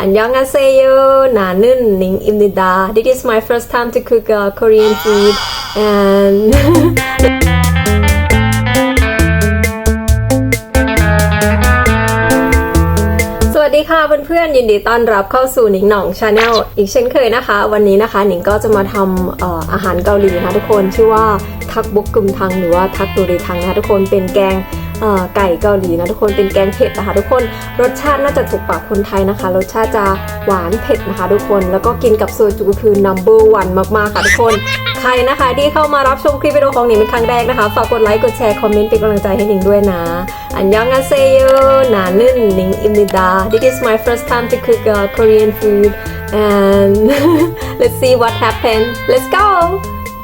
안녕하세요งอาเซโนานึ่นนิงอิมนิดา This is my first time to cook uh, Korean food and สวัสดีค่ะเพื่อนๆยินดีต้อนรับเข้าสู่หนิงหน่องชาแนลอีกเช่นเคยนะคะ วันนี้นะคะหนิงก็จะมาทำอออาหารเกาหลีนะทุกคนชื่อว่าทักบุกกุมทังหรือว่าทักตุริทังนะทุกคนเป็นแกง ไก่เกาหลีนะทุกคนเป็นแกงเผ็ดนะคะ ทุกคนรสชาติน่าจะถูกปากคนไทยนะคะ รสชาติจะหวานเผ็ดนะคะ ทุกคนแล้วก็กินกับโซจูคือ number one มากๆค่ะทุกคนใครนะคะที่เข้ามารับชมคลิปวิดีโอของหนิงเป็นครั้งแรกนะคะ ฝากกดไลค์กดแชร์คอมเมนต์เป็นกำลังใจให้หนิงด้วยนะ อันยองอาเซโยนานึนหนิงอิมนิดา This is my first time to cook uh, Korean food and let's see what happened let's go